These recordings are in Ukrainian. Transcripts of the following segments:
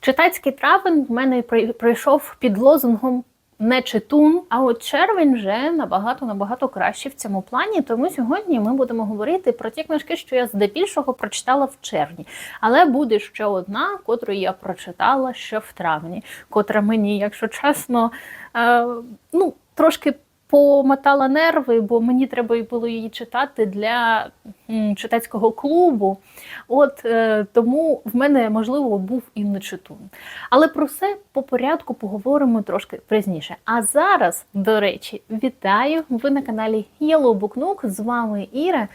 Читацький травень в мене прой- пройшов під лозунгом не читун, а от червень вже набагато набагато краще в цьому плані. Тому сьогодні ми будемо говорити про ті книжки, що я здебільшого прочитала в червні. Але буде ще одна, котру я прочитала ще в травні, котра мені, якщо чесно, е, ну трошки. Помотала нерви, бо мені треба було її читати для читацького клубу. От е, тому в мене можливо був і не читун. Але про все по порядку поговоримо трошки пізніше. А зараз, до речі, вітаю! Ви на каналі Yellow Book Nook, З вами Іра.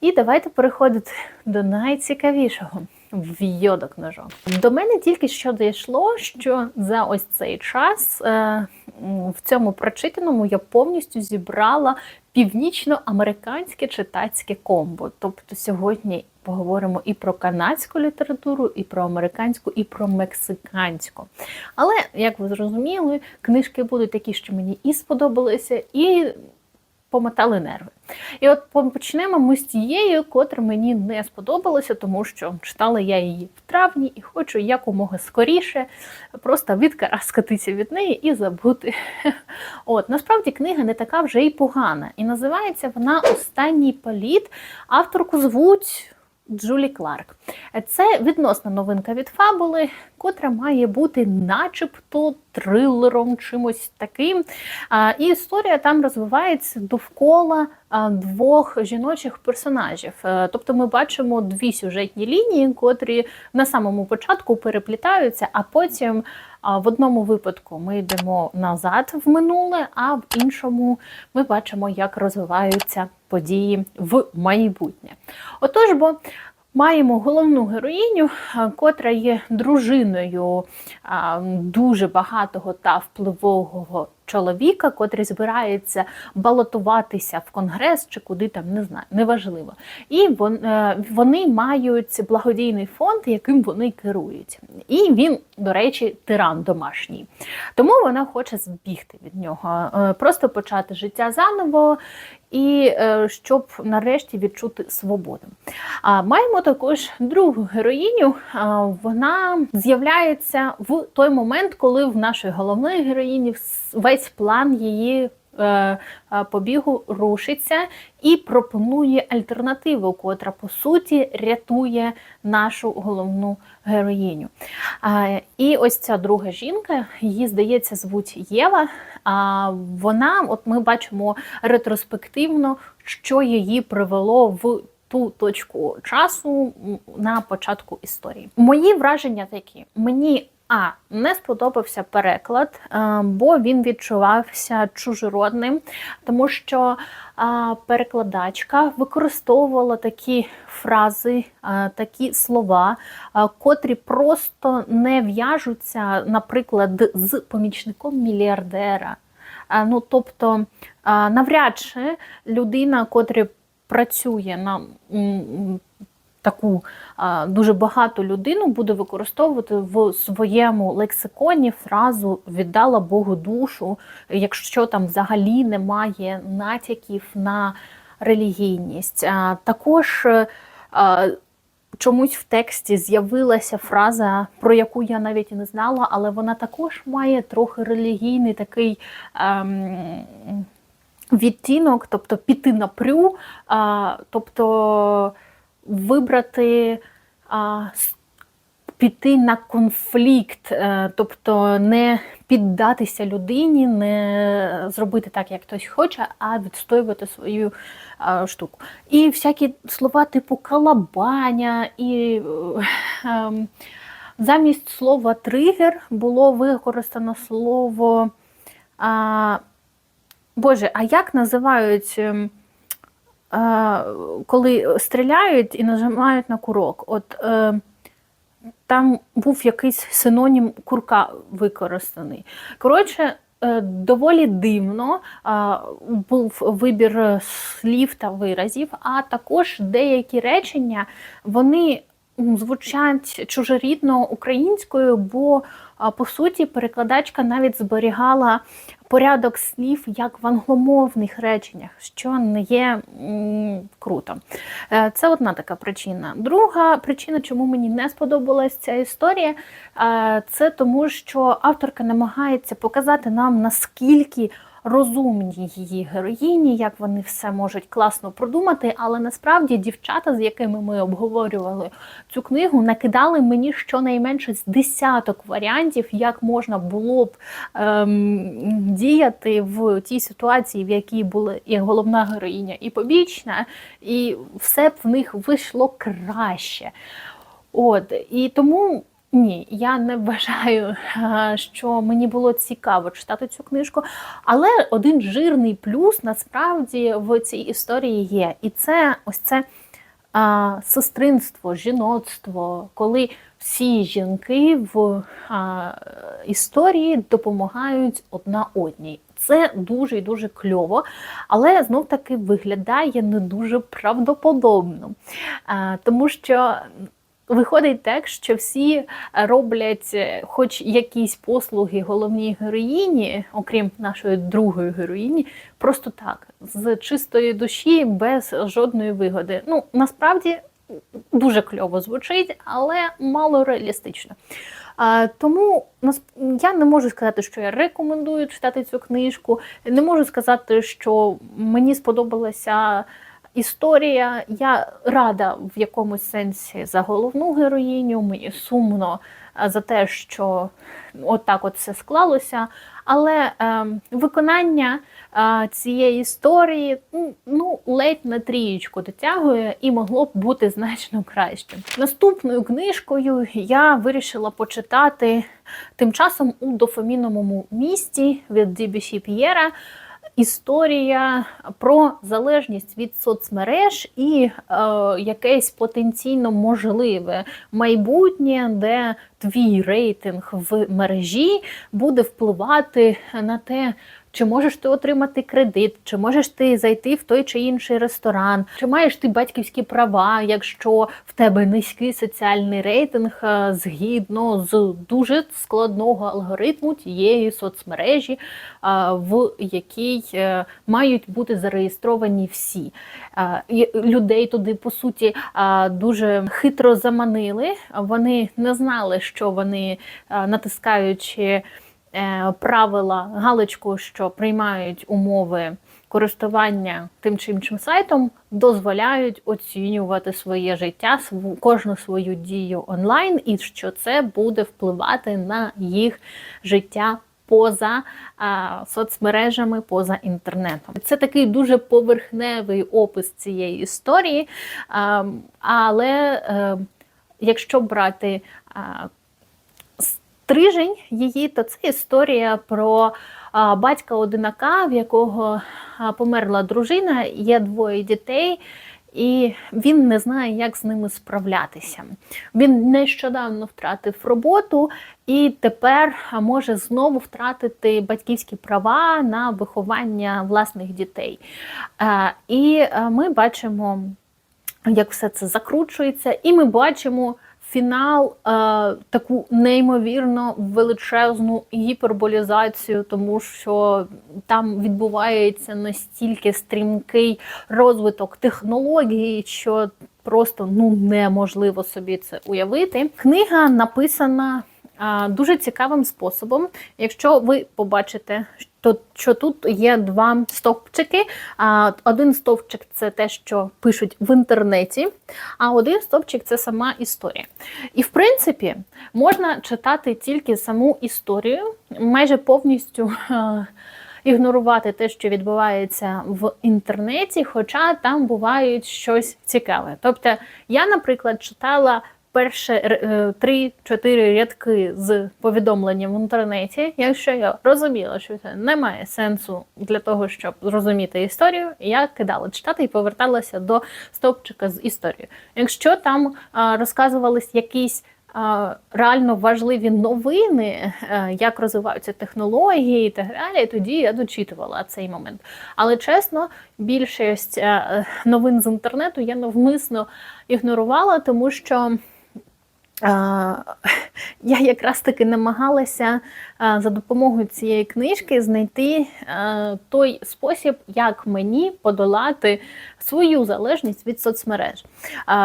І давайте переходити до найцікавішого. В'йодо книжок. До мене тільки що дійшло, що за ось цей час е, в цьому прочитаному я повністю зібрала північноамериканське читацьке комбо. Тобто сьогодні поговоримо і про канадську літературу, і про американську, і про мексиканську. Але, як ви зрозуміли, книжки будуть такі, що мені і сподобалися, і помотали нерви. І от почнемо ми з тією, котра мені не сподобалася, тому що читала я її в травні і хочу якомога скоріше просто відкараскатися від неї і забути. От насправді книга не така вже й погана. І називається вона Останній політ. Авторку звуть. Джулі Кларк. Це відносна новинка від фабули, котра має бути начебто трилером, чимось таким. І історія там розвивається довкола двох жіночих персонажів. Е, Тобто ми бачимо дві сюжетні лінії, котрі на самому початку переплітаються, а потім в одному випадку ми йдемо назад в минуле, а в іншому ми бачимо, як розвиваються події в майбутнє. Отож, бо маємо головну героїню, котра є дружиною дуже багатого та впливового чоловіка, котрий збирається балотуватися в конгрес чи куди там, не знаю, неважливо. І е, вони мають благодійний фонд, яким вони керують. І він, до речі, тиран домашній. Тому вона хоче збігти від нього, е, просто почати життя заново. І е, щоб нарешті відчути свободу. А маємо також другу героїню. Вона з'являється в той момент, коли в нашої головної героїні весь план її. Е, е, Побігу рушиться і пропонує альтернативу, котра по суті рятує нашу головну героїню. І ось ця друга жінка, її здається, звуть Єва. А вона, от ми бачимо ретроспективно, що її привело в ту точку часу на початку історії. Мої враження такі: мені. А не сподобався переклад, е, бо він відчувався чужородним, тому що перекладачка використовувала такі фрази, е, такі слова, е, котрі просто не в'яжуться, наприклад, з помічником мільярдера. Ну, тобто, навряд чи людина, котра працює на таку дуже багату людину, буде використовувати в своєму лексиконі фразу віддала Богу душу, якщо там взагалі немає натяків на релігійність. Також е, чомусь в тексті з'явилася фраза, про яку я навіть і не знала, але вона також має трохи релігійний такий. Ем, Відтінок, тобто піти напрю, а, тобто вибрати, а, піти на конфлікт, е, тобто не піддатися людині, не зробити так, як хтось хоче, а відстоювати свою а, штуку. І всякі слова типу калабаня і. е, ем, Замість слова тригер було використано слово. А, Боже, а як називають, ем, коли стріляють і нажимають на курок? От е, там був якийсь синонім курка використаний. Коротше, е, доволі дивно е, був вибір слів та виразів, а також деякі речення вони звучать чужорідно українською, бо по суті перекладачка навіть зберігала порядок слів як в англомовних реченнях, що не є м, круто. Е, Це одна така причина. Друга причина, чому мені не сподобалась ця історія, е, це тому, що авторка намагається показати нам наскільки. Розумні її героїні, як вони все можуть класно продумати, але насправді дівчата, з якими ми обговорювали цю книгу, накидали мені щонайменше з десяток варіантів, як можна було б ем, діяти в тій ситуації, в якій була і головна героїня, і побічна, і все б в них вийшло краще. От і тому. Ні, я не вважаю, що мені було цікаво читати цю книжку. Але один жирний плюс насправді в цій історії є. І це ось це а, сестринство, жіноцтво, коли всі жінки в а, історії допомагають одна одній. Це дуже і дуже кльово, але знов таки виглядає не дуже правдоподобно. А, тому що Виходить так, що всі роблять е, хоч якісь послуги головній героїні, окрім нашої другої героїні, просто так, з чистої душі, без жодної вигоди. Ну, насправді дуже кльово звучить, але мало реалістично. А, Тому я не можу сказати, що я рекомендую читати цю книжку. Не можу сказати, що мені сподобалася. Історія, я рада в якомусь сенсі за головну героїню. Мені сумно за те, що отак от все склалося. Але е, виконання е, цієї історії ну, ледь на трієчку дотягує і могло б бути значно краще. Наступною книжкою я вирішила почитати тим часом у дофаміновому місті від Дібісі П'єра історія про залежність від соцмереж і е, якесь потенційно можливе майбутнє, де твій рейтинг в мережі буде впливати на те, чи можеш ти отримати кредит, чи можеш ти зайти в той чи інший ресторан, чи маєш ти батьківські права, якщо в тебе низький соціальний рейтинг е, згідно з дуже складного алгоритму тієї соцмережі, е, в якій е, мають бути зареєстровані всі людей туди, по суті, дуже хитро заманили. Вони не знали, що вони натискаючи. Е, правила галочку, що приймають умови користування тим чи іншим сайтом, дозволяють оцінювати своє життя, кожну свою дію онлайн, і що це буде впливати на їх життя. Поза а, соцмережами, поза інтернетом. Це такий дуже поверхневий опис цієї історії. А, але а, е, якщо брати а, стрижень її, то це історія про батька одинака, в якого померла дружина, є двоє дітей. І він не знає, як з ними справлятися. Він нещодавно втратив роботу і тепер може знову втратити батьківські права на виховання власних дітей. І ми бачимо, як все це закручується, і ми бачимо фінал е, таку неймовірно величезну гіперболізацію, тому що там відбувається настільки стрімкий розвиток технології, що просто ну неможливо собі це уявити. Книга написана. Е, дуже цікавим способом, якщо ви побачите, то що тут є два стовпчики. Один стовпчик це те, що пишуть в інтернеті, а один стовпчик це сама історія. І в принципі можна читати тільки саму історію, майже повністю. Ігнорувати те, що відбувається в інтернеті, хоча там бувають щось цікаве. Тобто, я, наприклад, читала перше е, три-чотири рядки з повідомленням в інтернеті. Якщо я розуміла, що це не має сенсу для того, щоб зрозуміти історію, я кидала читати і поверталася до стовпчика з історією. Якщо там розказувались якісь реально важливі новини, е, як розвиваються технології і так далі, тоді я дочитувала цей момент. Але чесно, більшість е, новин з інтернету я навмисно ігнорувала, тому що Я якраз таки намагалася за допомогою цієї книжки знайти той спосіб, як мені подолати свою залежність від соцмереж.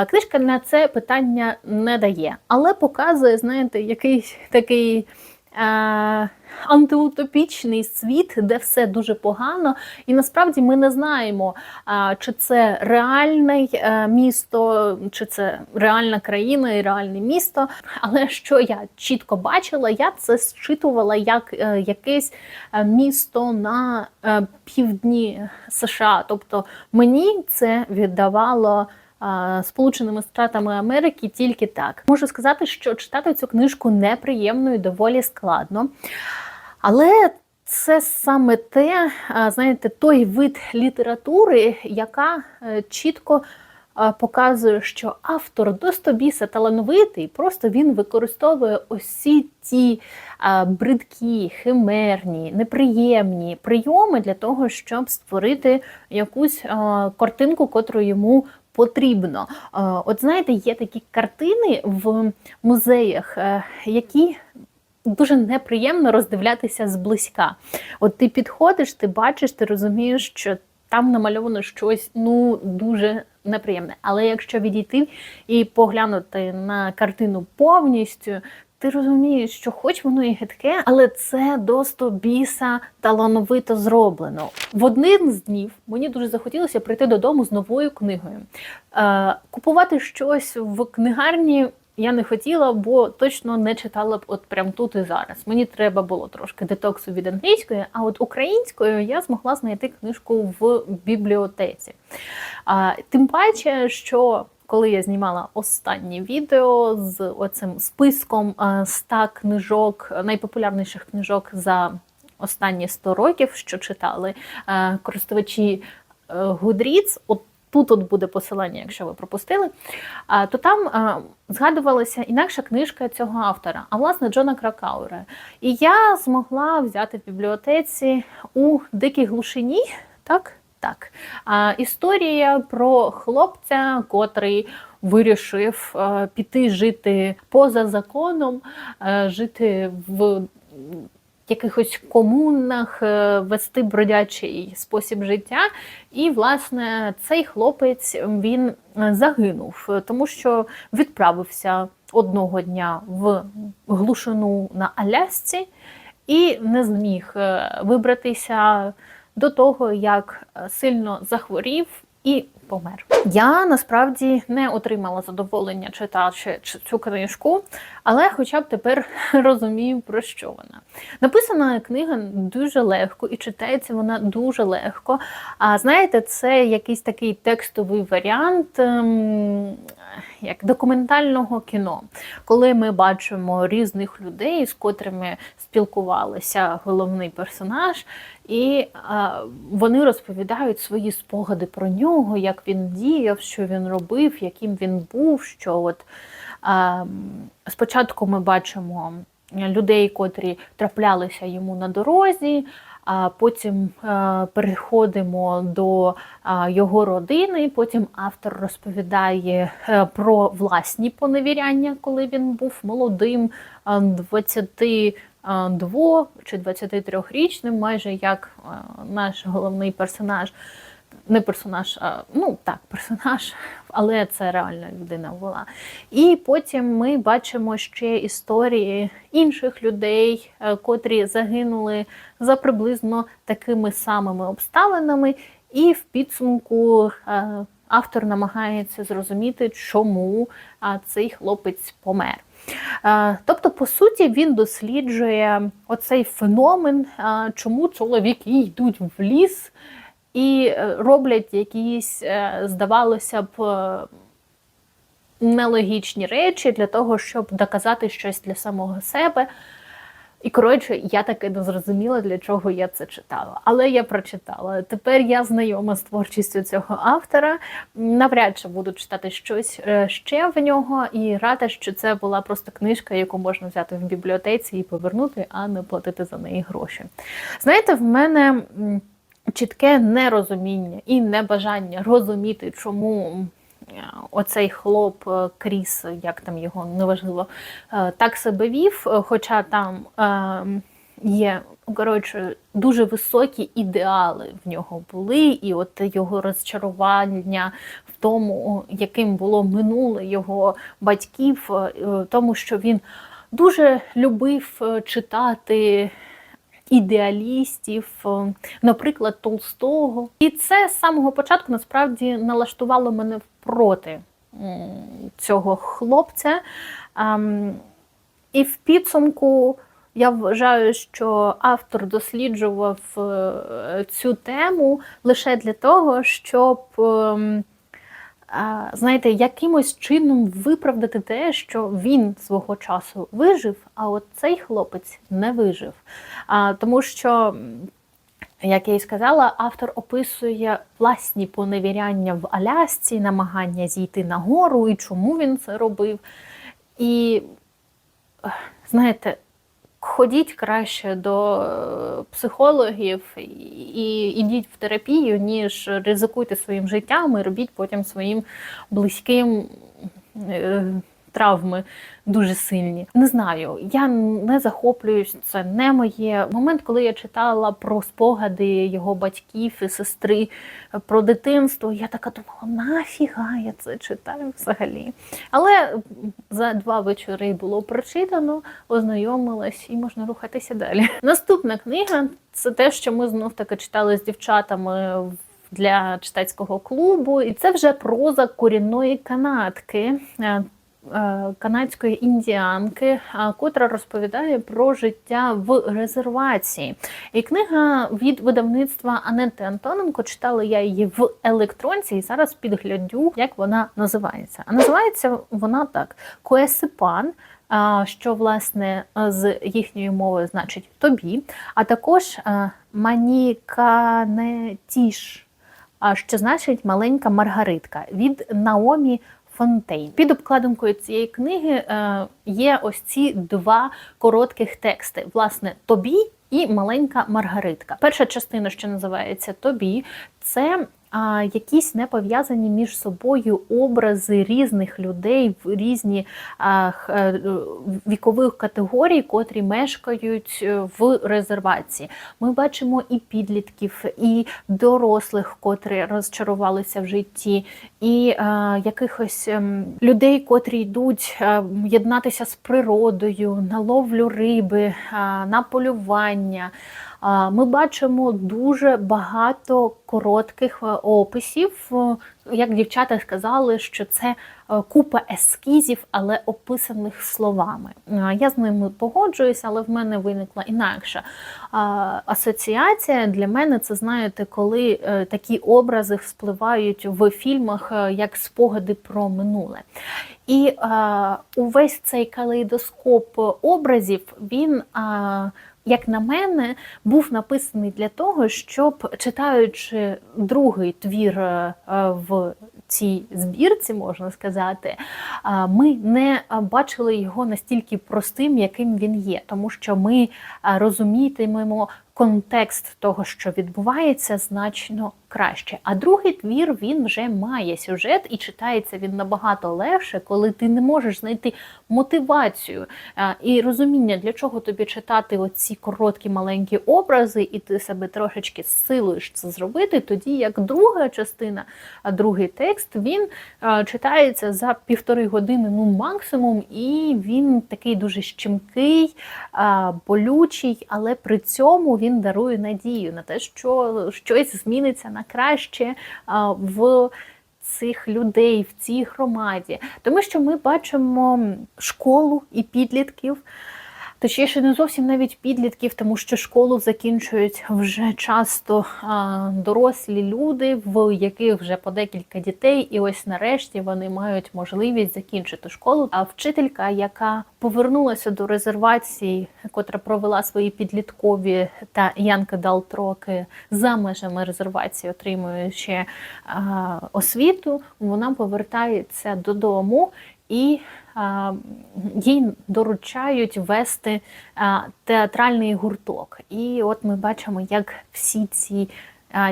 Книжка на це питання не дає, але показує, знаєте, якийсь такий. А, Антиутопічний світ, де все дуже погано, і насправді ми не знаємо, а, чи це реальне е, місто, чи це реальна країна і реальне місто. Але що я чітко бачила, я це зчитувала як е, якесь е, місто на е, півдні США. Тобто мені це віддавало. Сполученими Штатами Америки тільки так можу сказати, що читати цю книжку неприємно і доволі складно. Але це саме те, знаєте, той вид літератури, яка е, чітко показує, що автор до стобіса талановитий, просто він використовує усі ті бридкі, химерні, неприємні прийоми для того, щоб створити якусь картинку, котру йому потрібно. От знаєте, є такі картини в музеях, е, які дуже неприємно роздивлятися зблизька. От ти підходиш, ти бачиш, ти розумієш, що там намальовано щось ну дуже неприємне. Але якщо відійти і поглянути на картину повністю. Ти розумієш, що хоч воно і гидке, але це до біса талановито зроблено. В один з днів мені дуже захотілося прийти додому з новою книгою. Е, Купувати щось в книгарні я не хотіла, бо точно не читала б от прям тут і зараз. Мені треба було трошки детоксу від англійської, а от українською я змогла знайти книжку в бібліотеці. А, Тим паче, що коли я знімала останнє відео з оцим списком 100 книжок, найпопулярніших книжок за останні 100 років, що читали е, користувачі е, Goodreads, от тут от буде посилання, якщо ви пропустили, то там згадувалася інакша книжка цього автора, а власне Джона Кракауера. І я змогла взяти в бібліотеці у дикій глушині. так? Так, а, історія про хлопця, котрий вирішив а, піти жити поза законом, а, жити в якихось комунах, е, вести бродячий спосіб життя. І, власне, цей хлопець він е, загинув, тому що відправився одного дня в глушину на Алясці і не зміг е, вибратися до того, як сильно захворів і помер. Я насправді не отримала задоволення читаючи цю книжку, але хоча б тепер розумію, про що вона. Написана книга дуже легко і читається вона дуже легко. А знаєте, це якийсь такий текстовий варіант. Ем, як документального кіно, коли ми бачимо різних людей, з котрими спілкувалися головний персонаж, і а, вони розповідають свої спогади про нього, як він діяв, що він робив, яким він був. що от а, Спочатку ми бачимо людей, котрі траплялися йому на дорозі. Потім е, переходимо до його родини. Потім автор розповідає е, про власні поневіряння, коли він був молодим, 22 чи 23-річним, майже як наш головний персонаж не персонаж, а ну так, персонаж, але це реальна людина була. І потім ми бачимо ще історії інших людей, е, котрі загинули за приблизно такими самими обставинами, і в підсумку. Е, автор намагається зрозуміти, чому цей хлопець помер. Е, тобто, по суті, він досліджує оцей феномен, чому чоловіки йдуть в ліс і е, роблять якісь, е, здавалося б, е, нелогічні речі для того, щоб доказати щось для самого себе. І, коротше, я таки не зрозуміла, для чого я це читала. Але я прочитала. Тепер я знайома з творчістю цього автора. Навряд чи буду читати щось ще в нього, і рада, що це була просто книжка, яку можна взяти в бібліотеці і повернути, а не платити за неї гроші. Знаєте, в мене чітке нерозуміння і небажання розуміти, чому оцей хлоп е, Кріс, як там його неважливо, е, так себе вів, е, хоча там е, є коротше, дуже високі ідеали в нього були, і от його розчарування в тому, яким було минуле його батьків, е, тому що він дуже любив е, читати ідеалістів, е, наприклад, Толстого. І це з самого початку насправді налаштувало мене проти цього хлопця. Ем, І в підсумку я вважаю, що автор досліджував е, цю тему лише для того, щоб. Знаєте, якимось чином виправдати те, що він свого часу вижив, а от цей хлопець не вижив. А, тому що, як я і сказала, автор описує власні поневіряння в Алясці, намагання зійти на гору і чому він це робив. І знаєте, ходіть краще до е, психологів і ідіть в терапію, ніж ризикуйте своїм життям і робіть потім своїм близьким е, травми дуже сильні. Не знаю, я не захоплююсь, це не моє. Момент, коли я читала про спогади його батьків і сестри про дитинство, я така думала, нафіга я це читаю взагалі. Але за два вечори було прочитано, ознайомилась і можна рухатися далі. Наступна книга це те, що ми знов таки читали з дівчатами для читацького клубу, і це вже проза корінної канадки. Е, Канадської індіанки, котра розповідає про життя в резервації. І книга від видавництва Анети Антоненко читала я її в електронці, і зараз підглядю, як вона називається. А називається вона так: Коесипан. Що власне з їхньої мови значить тобі, а також маніканетіш, що значить маленька Маргаритка від Наомі Фонтейн. Під обкладинкою цієї книги е, є ось ці два коротких тексти: власне, тобі і маленька Маргаритка. Перша частина, що називається Тобі, це якісь не пов'язані між собою образи різних людей в різні е, вікових категорій, котрі мешкають е, в резервації. Ми бачимо і підлітків, і дорослих, котрі розчарувалися в житті, і якихось ем, людей, котрі йдуть е, єднатися з природою, на ловлю риби, на полювання. Ми бачимо дуже багато коротких е, описів. Е, Як дівчата сказали, що це е, купа ескізів, але описаних словами. Я з ними погоджуюся, але в мене виникла інакша асоціація. Для мене це знаєте, коли такі образи вспливають в фільмах як спогади про минуле. І увесь цей калейдоскоп образів він. Як на мене, був написаний для того, щоб читаючи другий твір е, в цій збірці, можна сказати, е, ми не бачили його настільки простим, яким він є, тому що ми е, розумітимемо контекст того, що відбувається, значно краще. А другий твір він вже має сюжет і читається він набагато легше, коли ти не можеш знайти мотивацію е, і розуміння, для чого тобі читати оці короткі маленькі образи, і ти себе трошечки силуєш це зробити. Тоді як друга частина, а другий текст він е, читається за півтори години, ну максимум, і він такий дуже щемкий, е, болючий, але при цьому він дарує надію на те, що щось зміниться на краще е, в цих людей в цій громаді, тому що ми бачимо школу і підлітків. Точніше, не зовсім навіть підлітків, тому що школу закінчують вже часто дорослі люди, в яких вже по декілька дітей, і ось нарешті вони мають можливість закінчити школу. А вчителька, яка повернулася до резервації, котра провела свої підліткові та янки далтроки за межами резервації, отримуючи освіту, вона повертається додому і їй доручають вести театральний гурток. І от ми бачимо, як всі ці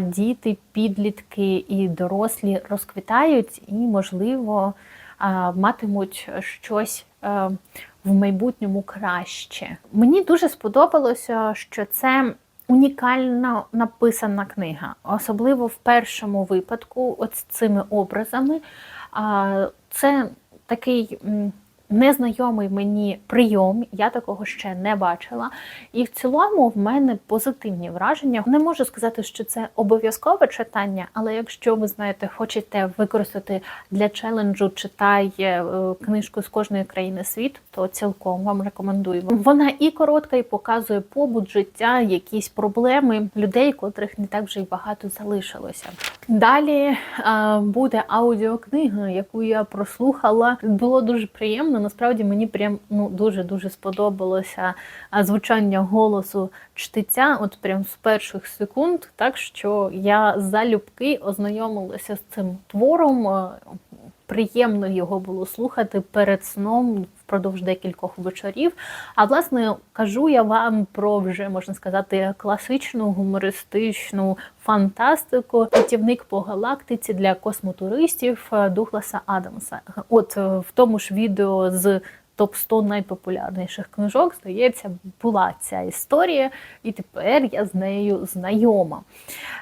діти, підлітки і дорослі розквітають і, можливо, матимуть щось е, в майбутньому краще. Мені дуже сподобалося, що це унікально написана книга, особливо в першому випадку, от з цими образами. Це такий. Незнайомий мені прийом, я такого ще не бачила. І в цілому в мене позитивні враження. Не можу сказати, що це обов'язкове читання, але якщо ви знаєте, хочете використати для челенджу читай е, книжку з кожної країни світу, то цілком вам рекомендую. Вона і коротка, і показує побут життя, якісь проблеми людей, котрих не так вже й багато залишилося. Далі е, буде аудіокнига, яку я прослухала. Було дуже приємно. Насправді мені прям ну дуже дуже сподобалося звучання голосу чтиця, от прям з перших секунд, так що я залюбки ознайомилася з цим твором. е, Приємно його було слухати перед сном впродовж декількох вечорів. А власне кажу я вам про вже можна сказати класичну гумористичну фантастику, путівник по галактиці для космотуристів е, Дугласа Адамса. От е, в тому ж відео з топ 100 найпопулярніших книжок, здається, була ця історія, і тепер я з нею знайома.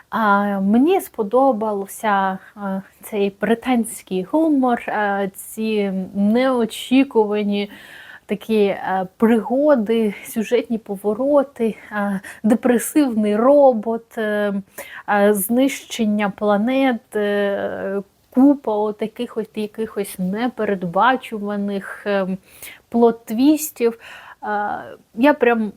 А, мені сподобався а, цей британський гумор, а, ці неочікувані такі пригоди, сюжетні повороти, депресивний робот, е, знищення планет. Купа от якихось непередбачуваних плотвістів. Е, Я прям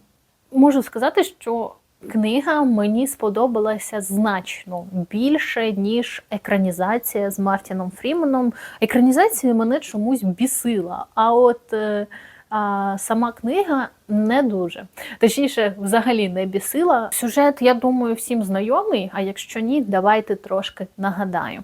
можу сказати, що книга мені сподобалася значно більше, ніж екранізація з Мартіном Фріменом. Екранізація мене чомусь бісила. А от е, а, сама книга не дуже. Точніше, взагалі не бісила. Сюжет, я думаю, всім знайомий, а якщо ні, давайте трошки нагадаю.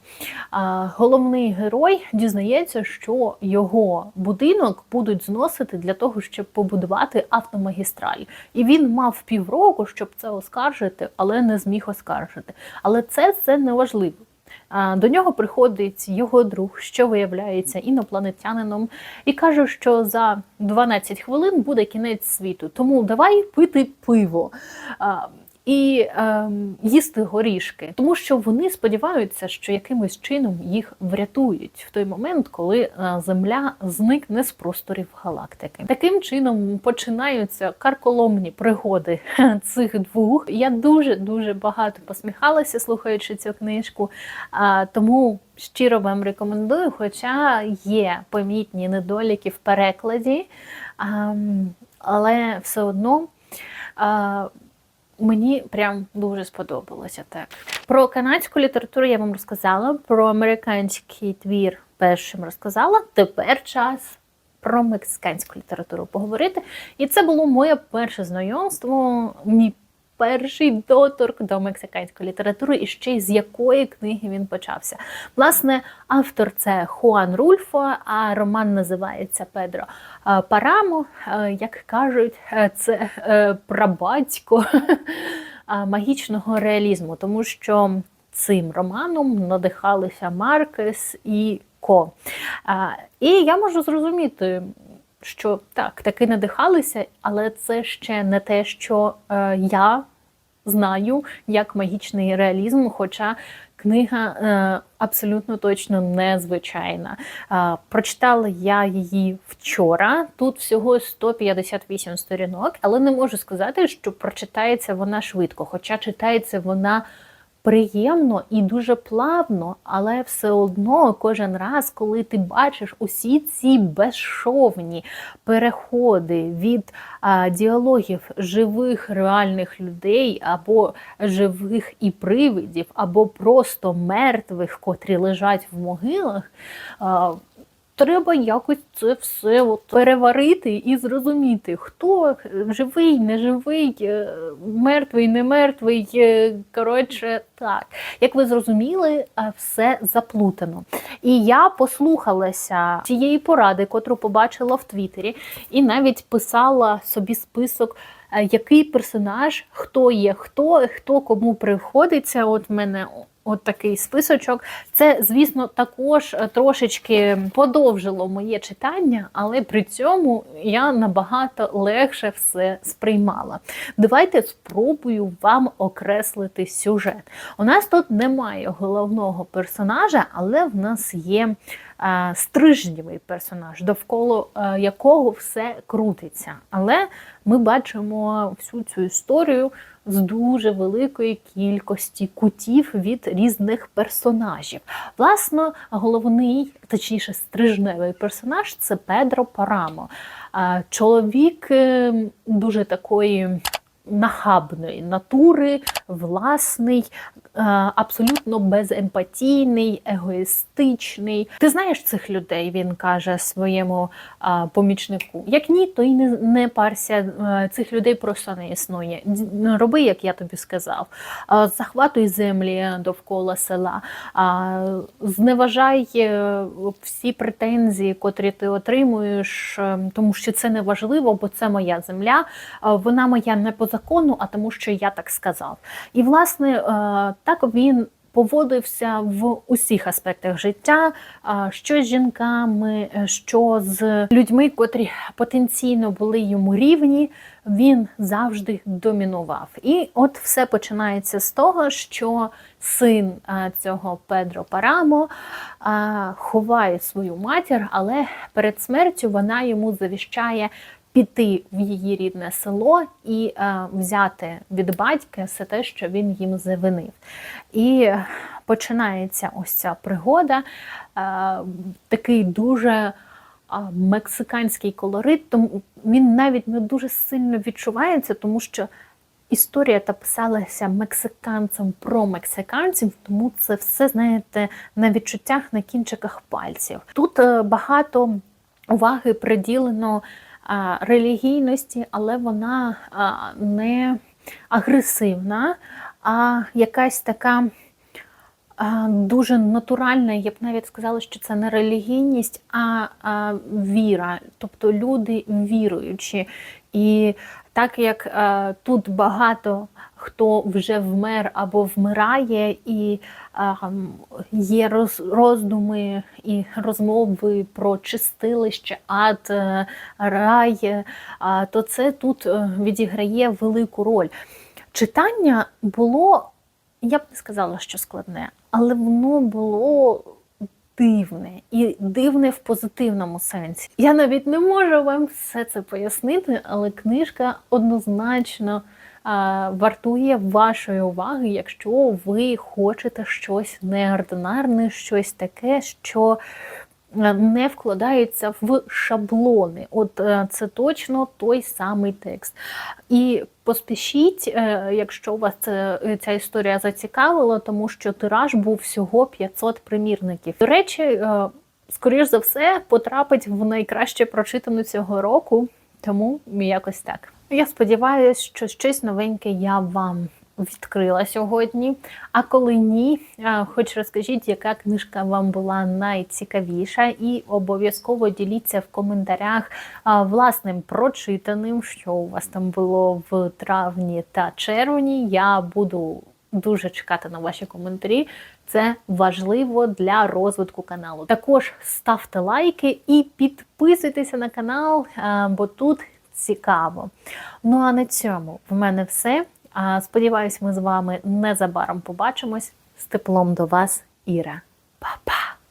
А, головний герой дізнається, що його будинок будуть зносити для того, щоб побудувати автомагістраль. І він мав півроку, щоб це оскаржити, але не зміг оскаржити. Але це, це не важливо. До нього приходить його друг, що виявляється інопланетянином, і каже, що за 12 хвилин буде кінець світу. Тому давай пити пиво. І е, їсти горішки, тому що вони сподіваються, що якимось чином їх врятують в той момент, коли е, Земля зникне з просторів галактики. Таким чином починаються карколомні пригоди цих двох. Я дуже дуже багато посміхалася, слухаючи цю книжку. Тому щиро вам рекомендую, хоча є помітні недоліки в перекладі, а, але все одно. Мені прям дуже сподобалося так. Про канадську літературу я вам розказала, про американський твір першим розказала. Тепер час про мексиканську літературу поговорити. І це було моє перше знайомство, мій перший доторк до мексиканської літератури, і ще й з якої книги він почався. Власне, автор це Хуан Рульфо, а роман називається Педро е, Парамо. Е, Як кажуть, е, це прабатько магічного реалізму, тому що цим романом надихалися Маркес і Ко. І я можу зрозуміти. Що так, таки надихалися, але це ще не те, що е, я знаю як магічний реалізм, хоча книга е, абсолютно точно незвичайна. Е, прочитала я її вчора. Тут всього 158 сторінок, але не можу сказати, що прочитається вона швидко, хоча читається вона. Приємно і дуже плавно, але все одно кожен раз, коли ти бачиш усі ці безшовні переходи від а, діалогів живих реальних людей, або живих і привидів, або просто мертвих, котрі лежать в могилах. А, треба якось це все от переварити і зрозуміти, хто живий, не живий, е, мертвий, не мертвий. е, Коротше, так. Як ви зрозуміли, е, все заплутано. І я послухалася цієї поради, котру побачила в Твіттері, і навіть писала собі список. е, Який персонаж, хто є, хто, хто кому приходиться. От мене от такий списочок. Це, звісно, також е, трошечки подовжило моє читання, але при цьому я набагато легше все сприймала. Давайте спробую вам окреслити сюжет. У нас тут немає головного персонажа, але в нас є стрижнєвий персонаж, довкола е, якого все крутиться. Але ми бачимо всю цю історію з дуже великої кількості кутів від різних персонажів. Власно, головний, точніше, стрижневий персонаж це Педро Парамо. Чоловік е, дуже такої. Нахабної натури, власний, е, абсолютно беземпатійний, егоїстичний. Ти знаєш цих людей, він каже своєму помічнику. Як ні, то й не, не парся. е, Цих людей просто не існує. Роби, як я тобі сказав. Захватуй землі довкола села, зневажай е, всі претензії, котрі ти отримуєш, е, тому що це не важливо, бо це моя земля. Вона моя не закону, а тому, що я так сказав. І власне е, так він. Поводився в усіх аспектах життя, що з жінками, е, що з людьми, котрі потенційно були йому рівні, він завжди домінував. І от все починається з того, що син цього Педро Парамо ховає свою матір, але перед смертю вона йому завіщає піти в її рідне село і е, взяти від батька все те, що він їм завинив. І починається ось ця пригода, е, такий дуже а, мексиканський колорит, тому він навіть не дуже сильно відчувається, тому що. Історія та писалася мексиканцем про мексиканців, тому це все, знаєте, на відчуттях на кінчиках пальців. Тут е, багато уваги приділено релігійності, але вона не агресивна, а якась така дуже натуральна. Я б навіть сказала, що це не релігійність, а, віра, тобто люди віруючі. І так як тут багато хто вже вмер або вмирає, і е, є роз, роздуми і розмови про чистилище, ад, е, рай, е, а, то це тут е, відіграє велику роль. Читання було, я б не сказала, що складне, але воно було дивне і дивне в позитивному сенсі. Я навіть не можу вам все це пояснити, але книжка однозначно а, вартує вашої уваги, якщо ви хочете щось неординарне, щось таке, що е, не вкладається в шаблони. От е, це точно той самий текст. І поспішіть, е, якщо вас ця історія зацікавила, тому що тираж був всього 500 примірників. До речі, е, скоріш за все, потрапить в найкраще прочитану цього року, тому якось так. Я сподіваюся, що щось новеньке я вам відкрила сьогодні. А коли ні, е, хоч розкажіть, яка книжка вам була найцікавіша, і обов'язково діліться в коментарях власним прочитаним, що у вас там було в травні та червні. Я буду дуже чекати на ваші коментарі. Це важливо для розвитку каналу. Також ставте лайки і підписуйтеся на канал, е, бо тут цікаво. Ну а на цьому в мене все. Сподіваюсь, ми з вами незабаром побачимось з теплом до вас, Іра.